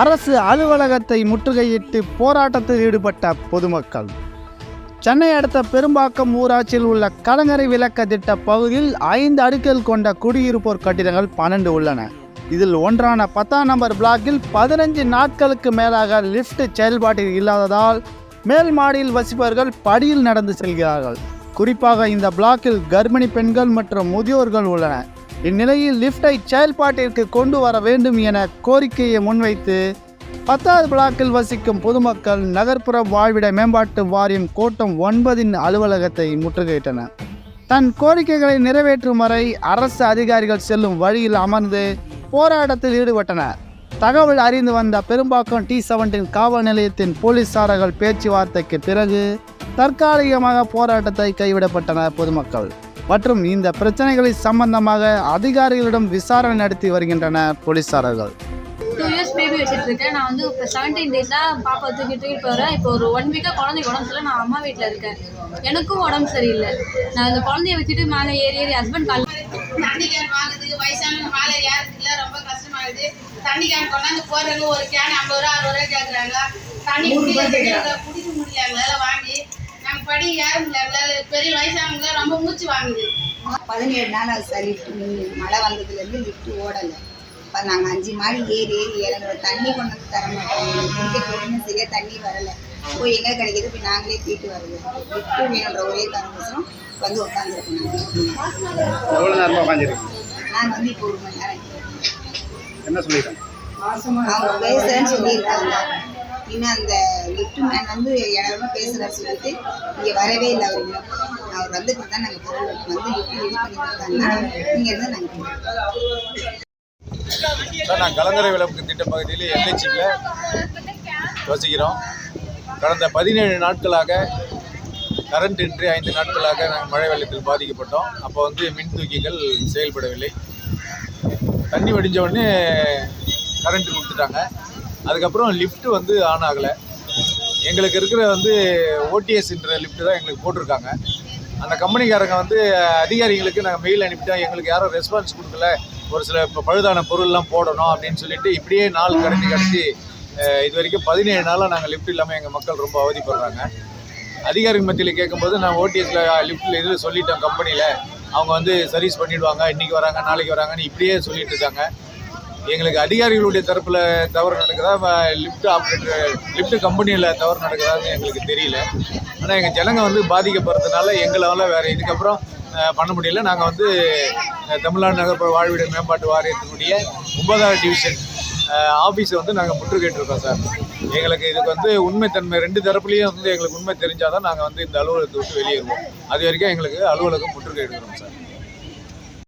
அரசு அலுவலகத்தை முற்றுகையிட்டு போராட்டத்தில் ஈடுபட்ட பொதுமக்கள். சென்னை அடுத்த பெரும்பாக்கம் ஊராட்சியில் உள்ள கலங்கரை விளக்க திட்ட பகுதியில் ஐந்து அடுக்கில் கொண்ட குடியிருப்போர் கட்டிடங்கள் பன்னெண்டு உள்ளன. இதில் ஒன்றான பத்தாம் நம்பர் பிளாக்கில் பதினஞ்சு நாட்களுக்கு மேலாக லிஃப்ட் செயல்பாட்டில் இல்லாததால் மேல் மாடியில் வசிப்பவர்கள் படியில் நடந்து செல்கிறார்கள். குறிப்பாக இந்த பிளாக்கில் கர்ப்பிணி பெண்கள் மற்றும் முதியோர்கள் உள்ளன இந்நிலையில் லிஃப்டை செயல்பாட்டிற்கு கொண்டு வர வேண்டும் என கோரிக்கையை முன்வைத்து பத்தாவது பிளாக்கில் வசிக்கும் பொதுமக்கள் நகர்ப்புற வாழ்விட மேம்பாட்டு வாரியம் கோட்டம் ஒன்பதின் அலுவலகத்தை முற்றுகையிட்டனர். தன் கோரிக்கைகளை நிறைவேற்றும் வரை அரசு அதிகாரிகள் செல்லும் வழியில் அமர்ந்து போராட்டத்தில் ஈடுபட்டனர். தகவல் அறிந்து வந்த பெரும்பாக்கம் டி செவன்டீன் காவல் நிலையத்தின் போலீஸாரர்கள் பேச்சுவார்த்தைக்கு பிறகு தற்காலிகமாக போராட்டத்தை கைவிடப்பட்டனர் பொதுமக்கள். மற்றும் இந்த பிரச்சனைகளில் சம்பந்தமாக அதிகாரிகளிடம் விசாரணை நடத்தி வருகின்றனர் போலீசார்கள் டூ இயர்ஸ் பேபி வச்சுட்டு இருக்கேன் நான் வந்து இப்போ செவன்டீன் டேஸாக பாப்பா தூக்கி தூக்கிட்டு போகிறேன் இப்போ ஒரு ஒன் வீக்காக குழந்தைக்கு உடம்பு சரியில்லை. நான் அம்மா வீட்டில் இருக்கேன். எனக்கும் உடம்பு சரியில்லை. நான் இந்த குழந்தைய வச்சுட்டு மேலே ஏறி ஏறி ஹஸ்பண்ட் கால் தண்ணி கேன் வாங்குறதுக்கு வயசானவங்க மேலே ஏறதுக்குல ரொம்ப கஷ்டமாகுது. தண்ணி கேன் கொண்டாந்து போடுறவங்க ஒரு கேன் ஐம்பது ரூபா அறுபது ரூபா கேட்குறாங்க தண்ணி குடிக்க குடிக்க முடியல. எங்களால வாங்கி படி முடியல எங்களால பெரிய வயசானவங்க ரொம்ப மூச்சு வாங்குது. பதினேழு நாள் ஆகுது சார் லிஃப்ட் மழை வந்ததுலேருந்து லிஃப்ட் ஓடலை. இப்போ நாங்கள் அஞ்சு மாடி ஏறி ஏறி இறங்குறோம். தண்ணி கொண்டு வந்து தர மாட்டோம். சரியாக தண்ணி வரலை. போய் எங்கே கிடைக்குது? போய் நாங்களே தீட்டு வருது. லிஃப்ட் வேணுன்ற ஒரே காரணம் வந்து உட்காந்துருக்கோம் எவ்வளோ நேரமாக நாங்கள் வந்து இப்போ ஒரு மணி நேரம் என்ன சொல்லியிருக்காங்க? அவங்க பேசுகிறேன்னு சொல்லியிருக்காங்க. இன்னும் அந்த லிஃப்ட் மேன் வந்து இடமா பேசுகிறார் சொல்லிட்டு இங்கே வரவே இல்லை அவர். இன்னும். அவர் வந்து தான் நாங்கள் போகிறோம் வந்து லிஃப்ட் ரெடி பண்ணி கொடுத்தாங்கன்னா இங்கே இருந்தால் நாங்கள் நான் கலங்கரை விளக்கு திட்ட பகுதியில் எல்ஐசியில் வசிக்கிறோம். கடந்த பதினேழு நாட்களாக கரண்ட் இன்றி ஐந்து நாட்களாக நாங்கள் மழை வெள்ளத்தில் பாதிக்கப்பட்டோம். அப்போ வந்து மின் தூக்கிகள் செயல்படவில்லை. தண்ணி வடிஞ்ச உடனே கரண்ட் கொடுத்துட்டாங்க. அதுக்கப்புறம் லிஃப்ட் வந்து ஆன் ஆகலை. எங்களுக்கு இருக்கிற வந்து ஓடிஎஸ்ன்ற லிஃப்ட் தான் எங்களுக்கு போட்டிருக்காங்க. அந்த கம்பெனிக்காரங்க வந்து அதிகாரிகளுக்கு நாங்கள் மெயில் அனுப்பிட்டோம். எங்களுக்கு யாரும் ரெஸ்பான்ஸ் கொடுக்கல. ஒரு சில இப்போ பழுதான பொருள்லாம் போடணும் அப்படின்னு சொல்லிட்டு இப்படியே நாள் கடத்தி கடத்தி இது வரைக்கும் பதினேழு நாளாக நாங்கள் லிஃப்ட் இல்லாமல் எங்கள் மக்கள் ரொம்ப அவதிப்படுறாங்க. அதிகாரிகள் மத்தியில் கேட்கும்போது நான் ஓடிஎஸில் லிஃப்ட்டில் இதில் சொல்லிட்டோம் கம்பெனியில். அவங்க வந்து சர்வீஸ் பண்ணிவிடுவாங்க இன்றைக்கி வராங்க நாளைக்கு வராங்கன்னு இப்படியே சொல்லிட்டு இருக்காங்க. எங்களுக்கு அதிகாரிகளுடைய தரப்பில் தவறு நடக்குதா? லிஃப்ட் ஆப்ரேட்டர் லிஃப்ட் கம்பெனியில் தவறு நடக்குதான்னு எங்களுக்கு தெரியல. ஆனால் எங்கள் ஜனங்க வந்து பாதிக்கப்படுறதுனால எங்களால் வேறு இதுக்கப்புறம் பண்ண முடியல. நாங்கள் வந்து தமிழ்நாடு நகர்ப்புற வாழ்விட மேம்பாட்டு வாரியத்தினுடைய ஒன்பதாவது டிவிஷன் ஆஃபீஸை வந்து நாங்கள் முற்றுகையிட்டிருக்கோம் சார். எங்களுக்கு இதுக்கு வந்து உண்மைத்தன்மை ரெண்டு தரப்புலேயும் வந்து எங்களுக்கு உண்மை தெரிஞ்சால் தான் நாங்கள் வந்து இந்த அலுவலகத்தை விட்டு வெளியேறுவோம். அது வரைக்கும் எங்களுக்கு அலுவலகம் முற்றுகையிடுகிறோம் சார்.